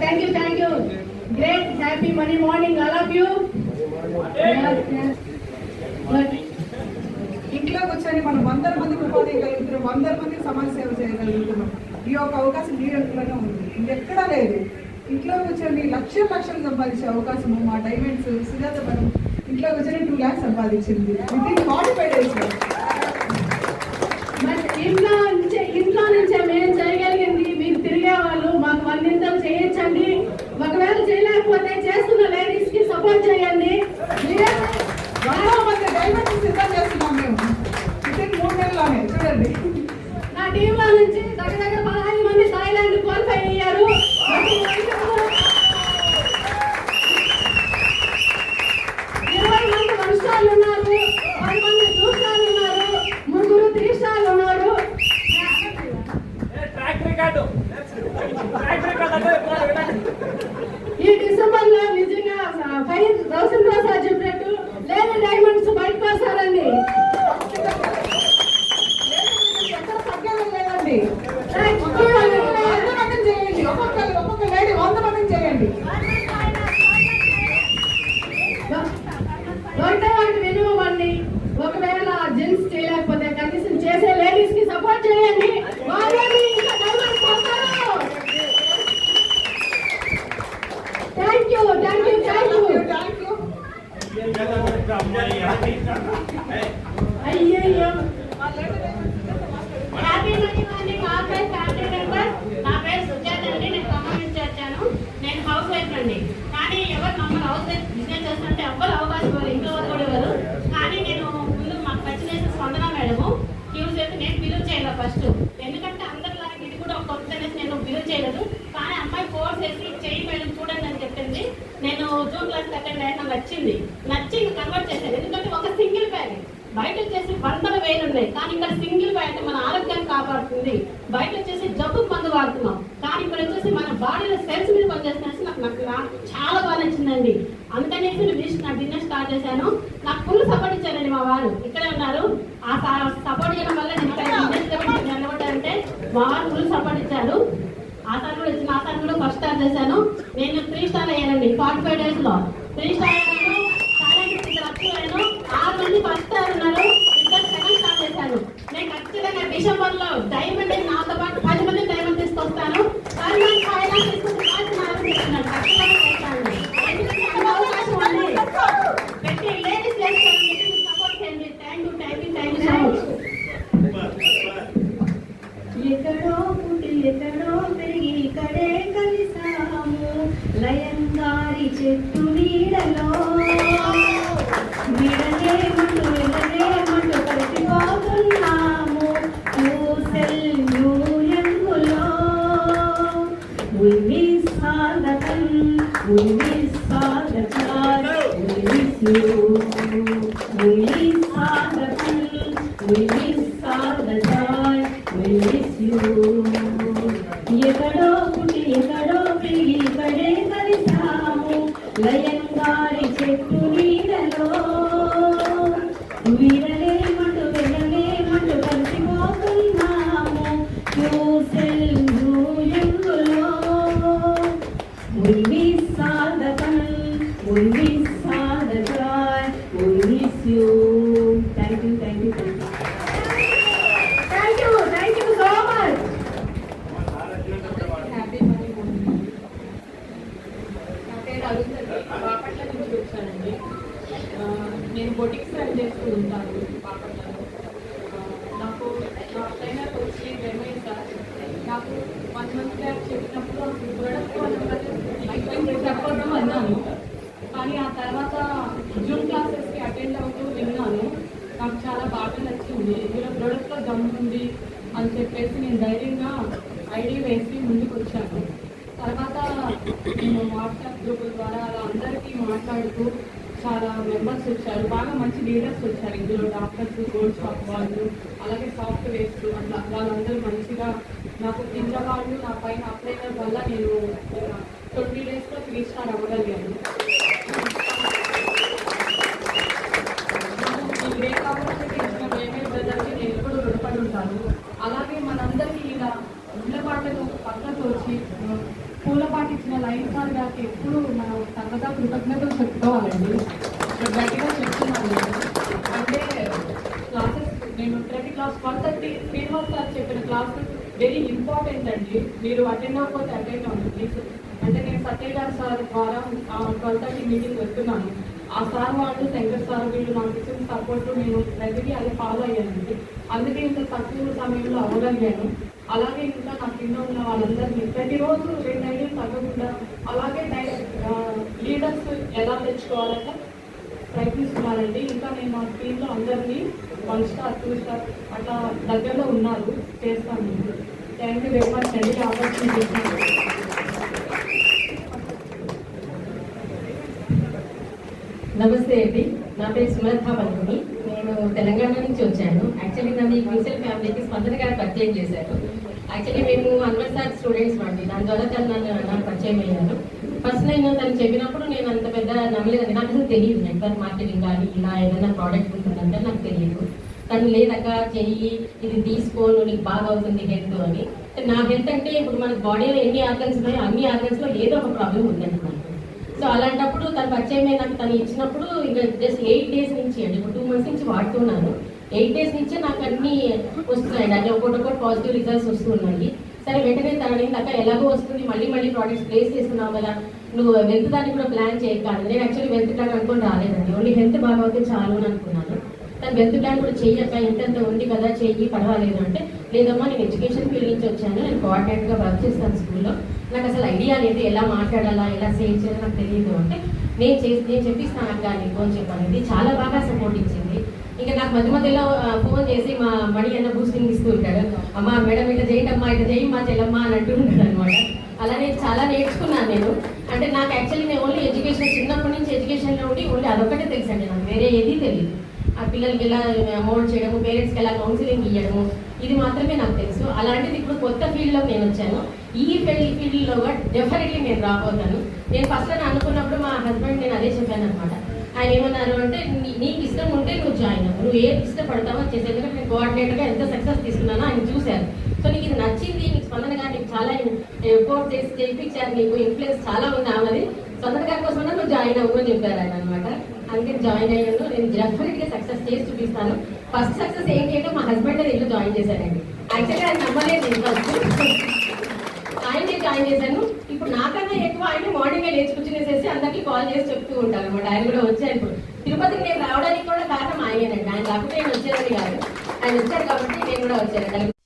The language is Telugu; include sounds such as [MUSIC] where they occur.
Thank you thank you great happy money morning all of you ఇంట్లో కూర్చొని మనం వందల మందికి ఉపాధి కలుగుతున్నాం వందల మందికి సమాజ సేవ చేయగలుగుతున్నాం. ఈ యొక్క అవకాశం లీడర్లోనే ఉంది. ఇంకెక్కడా లేదు. ఇంట్లో కూర్చొని లక్ష లక్షలు సంపాదించే అవకాశం మా డైమండ్స్ సుజాత మేడం ఇంట్లో కూర్చొని టూ ల్యాక్స్ సంపాదించింది. Within forty five days ఏం ఇంట్లో నుంచే ఇంట్లో నుంచే మేము చేయగలిగింది మీరు తిరిగే వాళ్ళు మాకు వందింతలు చేయొచ్చండి ఒకవేళ చేయలేకపోతే చేస్తున్న లేడీస్కి సపోర్ట్ చేయండి మీరే వందల మంది డైమండ్స్ సిద్ధం చేస్తున్నాం మేము విత్ ఇన్ మూడు నెలల్లోనే చూడండి నా టీమ్లో నుంచి దగ్గర దగ్గర పదహైదు మంది థాయిలాండ్ క్వాలిఫై అయ్యారు ఇరవై మంది వన్ స్టార్లు ఉన్నారు పది మంది టూ స్టార్లు ఉన్నారు ముగ్గురు త్రీ స్టార్లు ఉన్నారు ట్రాక్ రికార్డు ట్రాక్ రికార్డు అంటే ఈ డిసెంబర్లో నిజంగా ఫైవ్ థౌసండ్ ప్రసాద్ చెప్పినట్టు లేని డైమండ్స్ బయటకు వస్తారండి ఎక్కడ తగ్గేది లేదండి రైట్. వంద మందిని చేయండి ఒక్కొక్క ఒక్కొక్క లేడీ వంద మందిని చేయండి ఒకటే ఒకటి వినివ్వండి ఒకవేళ జెంట్స్ చేయలేకపోతే కనీసం చేసే లేడీస్కి సపోర్ట్ చేయండి వాళ్ళని ఇంకా డైవర్స్ వస్తారు thank you thank you thank you thank you అయ్యయ్యో happy money morning offline family member నా పేరు సుజాత అండి నేను ఖమ్మం నుంచి వచ్చాను నేను హౌస్ వైఫ్ అండి కానీ ఎవరు మమ్మల్ని హౌస్ వైఫ్ బిజినెస్ చేస్తుంటే ఎవ్వరు అవకాశం ఇవ్వరు ఇంట్లో వాళ్ళు కూడా ఇవ్వరు కానీ నేను ముందు మాకు వచ్చిన స్పందన మేడము యూజ్ చేసి నేను బిలీవ్ చేయలేదు ఫస్ట్ ఎందుకంటే అందరిలాగా ఇది కూడా ఒక కొత్త అనేసి నేను బిలీవ్ చేయలేదు కానీ అమ్మాయి కోర్స్ వేసి చెయ్యి మేడం చూడండి అని చెప్పింది నేను జూన్ క్లాస్ అటెండ్ అయినా నచ్చింది. నచ్చి కన్వర్ట్ చేశాను ఎందుకంటే ఒక సింగిల్ బ్యాగ్ బయట వచ్చేసి వందల వేలు ఉన్నాయి. కానీ ఇక్కడ సింగిల్ బ్యాగ్ మన ఆరోగ్యాన్ని కాపాడుతుంది. బయట వచ్చేసి జబ్బు మందు వాడుతున్నాం. కానీ ఇక్కడ వచ్చేసి మన బాడీలో సెల్స్ మీద పనిచేస్తున్న నాకు నాకు చాలా బాగా నచ్చిందండి. అందుకనేసి నేను బిజినెస్ నా బిజినెస్ స్టార్ట్ చేశాను. నాకు ఫుల్ సపోర్ట్ ఇచ్చారండి మా వారు. ఇక్కడే ఉన్నారు. ఆ సపోర్ట్ చేయడం వల్ల నేను ఇక్కడ బిజినెస్ నిలబడ్డారంటే మా వారు ఫుల్ సపోర్ట్ ఇచ్చారు. ఆ సార్ కూడా ఇచ్చిన ఆ సార్ కూడా ఫస్ట్ స్టార్ట్ చేశాను. నేను త్రీ స్టార్ అయ్యానండి. ఫార్టీ ఫైవ్ డేస్ ఆరు మంది ఫస్ట్ స్టార్ ఉన్నారు ఇద్దరు సెకండ్ స్టార్ చేశాను నేను ఖచ్చితంగా డిసెంబర్లో డైమండ్ నాతో పాటు పది మంది డైమండ్ తీసుకొస్తాను పది మంది ఫైనాన్స్ తీసుకొచ్చి ఖచ్చితంగా చేస్తాను అవకాశం ఉంది పెట్టి లేడీస్ సపోర్ట్ చేయండి thank you thank you thank you so much ఎక్కడో పుట్టి ఎక్కడో పెరిగి ఇక్కడే కలిసాము. లయంగారి చెట్టు we miss all the joy, we miss you. We miss all the fun, we miss all the joy, we miss you. ఎక్కడో పుట్టి ఎక్కడో పెరిగి ఇక్కడే కలిసాము లయంగారి చెట్టు నీడలో వీరలేమంటూ వెళ్ళలేమంటూ కలిసిపోతున్నాము చూసెల్ న్యూయంగులో We miss all the fun, we miss all the joy, we miss you. Thank you, thank you, thank you. Thank you, thank you so much. Happy Bapatla నుంచి వచ్చానండి నేను బొటిక్స్ రన్ చేస్తూ ఉంటాను బాపట్లలో నాకు నా ట్రైనర్ వచ్చి రమేష్ సార్ నాకు వన్ మంత్ బ్యాక్ చెప్పినప్పుడు ప్రొడక్ట్ చెప్పడం అన్నాను కానీ ఆ తర్వాత జూమ్ క్లాసెస్కి అటెండ్ అవుతూ విన్నాను. నాకు చాలా బాగా నచ్చింది. ఇందులో ప్రొడక్ట్లో దమ్ ఉంది అని చెప్పేసి నేను ధైర్యంగా ఐడి వేసి ముందుకు వచ్చాను తర్వాత మేము వాట్సాప్ గ్రూపుల ద్వారా అలా అందరికీ మాట్లాడుతూ చాలా మెంబర్స్ వచ్చారు. బాగా మంచి లీడర్స్ వచ్చారు. ఇందులో డాక్టర్స్ గోల్డ్ షాప్ వాళ్ళు అలాగే సాఫ్ట్వేర్స్ అట్లా వాళ్ళందరూ మంచిగా నాకు కింద వాళ్ళు నా పైన అప్లై వల్ల నేను ట్వంటీ డేస్లో త్రీ స్టార్ అవ్వగలిగాను. కృతజ్ఞతలు చెప్పుకోవాలండి. గట్టిగా చెప్తున్నాను అంటే క్లాసెస్ నేను ప్రతి class one thirty Srinivas sir చెప్పిన క్లాస్ వెరీ ఇంపార్టెంట్ అండి. మీరు అటెండ్ అవ్వకపోతే అటెండ్ అవ్వండి ప్లీజ్ అంటే నేను సత్య గారు సార్ ద్వారా ట్వెల్వ్ థర్టీ మీటింగ్ వస్తున్నాను ఆ సార్ వాళ్ళు శంకర్ సార్ వీళ్ళు నాకు ఇచ్చిన సపోర్ట్ నేను ప్రతిదీ అది ఫాలో అయ్యానండి. అందుకే ఇంత తక్కువ సమయంలో అవ్వగలిగాను. అలాగే ఇంకా నా కింద ఉన్న వాళ్ళందరినీ ప్రతిరోజు రెండు ఐదు తగ్గకుండా అలాగే డైరెక్ట్ లీడర్స్ ఎలా తెచ్చుకోవాలంటే ప్రయత్నిస్తున్నారండి. ఇంకా నేను మా టీంలో అందరినీ వన్ స్టార్ టూ స్టార్ అట్లా దగ్గరలో ఉన్నారు చేస్తాను. థ్యాంక్ యూ వెరీ మచ్ అండి. ఆపర్చునిటీ నమస్తే అండి. నా పేరు సుమర్థ పలుకుని నేను తెలంగాణ నుంచి వచ్చాను. యాక్చువల్లీ నన్ను ఈ క్యూసెల్ ఫ్యామిలీకి స్పందన గారు పరిచయం చేశారు. యాక్చువల్లీ మేము అన్వర్ సార్ స్టూడెంట్స్ అండి. దాని ద్వారా తను నన్ను నాకు పరిచయం అయ్యాను ఫస్ట్ నేను తను చెప్పినప్పుడు నేను అంత పెద్ద నమ్మలేదండి నాకు అసలు తెలియదు. నెట్వర్క్ మార్కెటింగ్ కానీ ఇలా ఏదైనా ప్రోడక్ట్ ఉంటుందంటే నాకు తెలియదు. తను లేదక్క చెయ్యి ఇది తీసుకోను నీకు బాగా అవుతుంది హెల్త్ అని. నా హెల్త్ అంటే ఇప్పుడు మన బాడీలో ఎన్ని ఆర్గన్స్ ఉన్నాయో అన్ని ఆర్గన్స్లో ఏదో ఒక ప్రాబ్లం ఉందండి మనకు సో అలాంటప్పుడు తను పరిచయం నాకు తను ఇచ్చినప్పుడు ఇంకా జస్ట్ ఎయిట్ డేస్ నుంచి అండి. ఇప్పుడు టూ మంత్స్ నుంచి వాడుతున్నాను. ఎయిట్ డేస్ నుంచే నాకు అన్నీ వస్తున్నాయండి. అంటే ఒకటి ఒకటి పాజిటివ్ రిజల్ట్స్ వస్తున్నాయి సరే వెంటనే తను తప్ప అక్క ఎలాగో వస్తుంది మళ్ళీ మళ్ళీ ప్రోడక్ట్స్ ప్లేస్ చేస్తున్నావు కదా నువ్వు వెళ్తు దానికి కూడా ప్లాన్ చేయకాదు నేను యాక్చువల్లీ వెళ్తు ప్లాన్ అనుకుని రాలేదండి. ఓన్లీ హెల్త్ బాగా అవుతే చాలు అని అనుకున్నాను. తను వెల్త్ ప్లాన్ కూడా చెయ్యక్క ఇంతంత ఉంది కదా చెయ్యి పర్వాలేదు అంటే లేదమ్మా నేను ఎడ్యుకేషన్ ఫీల్డ్ నుంచి వచ్చాను నేను కోఆర్డినేటర్గా వర్క్ చేస్తాను స్కూల్లో నాకు అసలు ఐడియా లేదు ఎలా మాట్లాడాలా ఎలా సేవ్ చేయాలో నాకు తెలియదు అంటే నేను చేసి నేను చెప్పిస్తాను అక్క నీకు అని చెప్పాను. ఇది చాలా బాగా సపోర్ట్ ఇచ్చింది. ఇంకా నాకు మధ్య మధ్యలో ఫోన్ చేసి మా మణి అన్న బూస్టింగ్ ఇస్తూ ఉంటాడు అమ్మా మేడం ఇట్లా చేయండి అమ్మా ఇట్లా చేయి మా చెల్లమ్మ అని అంటూ ఉంటాడు అనమాట అలా నేను చాలా నేర్చుకున్నాను నేను. అంటే నాకు యాక్చువల్లీ నేను ఓన్లీ ఎడ్యుకేషన్ చిన్నప్పటి నుంచి ఎడ్యుకేషన్లో ఉండి ఓన్లీ అదొకటే తెలుసు అండి నాకు. వేరే ఏదీ తెలియదు ఆ పిల్లలకి ఎలా అమౌంట్ చేయడము పేరెంట్స్కి ఎలా కౌన్సిలింగ్ ఇవ్వడము ఇది మాత్రమే నాకు తెలుసు. అలాంటిది ఇప్పుడు కొత్త ఫీల్డ్లో నేను వచ్చాను. ఈ ఫీల్డ్ ఫీల్డ్లో డెఫినెట్లీ నేను రాబోతాను. నేను ఫస్ట్ అని అనుకున్నప్పుడు మా హస్బెండ్ నేను అదే చెప్పాను అనమాట ఆయన ఏమన్నారు అంటే నీకు ఇష్టం ఉంటే నువ్వు జాయిన్ అవ్వు. నువ్వు ఏది ఇష్టపడతావో చేసే ఎందుకంటే నేను కోఆర్డినేటర్గా ఎంత సక్సెస్ తీసుకున్నానో ఆయన చూశారు. సో నీకు ఇది నచ్చింది నీకు స్పందన గారు నీకు చాలా ఎఫోర్ట్ చేసి చేయించారు నీకు ఇన్ఫ్లుయెన్స్ చాలా ఉంది ఆమెది. స్పందన గారి కోసం నువ్వు జాయిన్ అవ్వు అని చెప్పారు ఆయన అనమాట అందుకే జాయిన్ అయ్యాను. నేను డెఫినెట్గా సక్సెస్ చేసి చూపిస్తాను. ఫస్ట్ సక్సెస్ ఏంటి అంటే మా హస్బెండ్ ఇల్లు జాయిన్ చేశారండి. యాక్చువల్గా ఆయన నమ్మలేదు నేను ఫస్ట్ [LAUGHS] ఆయనే జాయిన్ చేశాను. ఇప్పుడు నాకన్నా ఎక్కువ ఆయన మార్నింగే లేచి కాల్ చేసి చెప్తూ ఉంటాను. అనమాట ఆయన కూడా వచ్చారు తిరుపతికి నేను రావడానికి కూడా కారణం ఆయనండి ఆయన కాకపోతే నేను వచ్చేదని కాదు. ఆయన వచ్చారు కాబట్టి నేను కూడా వచ్చాను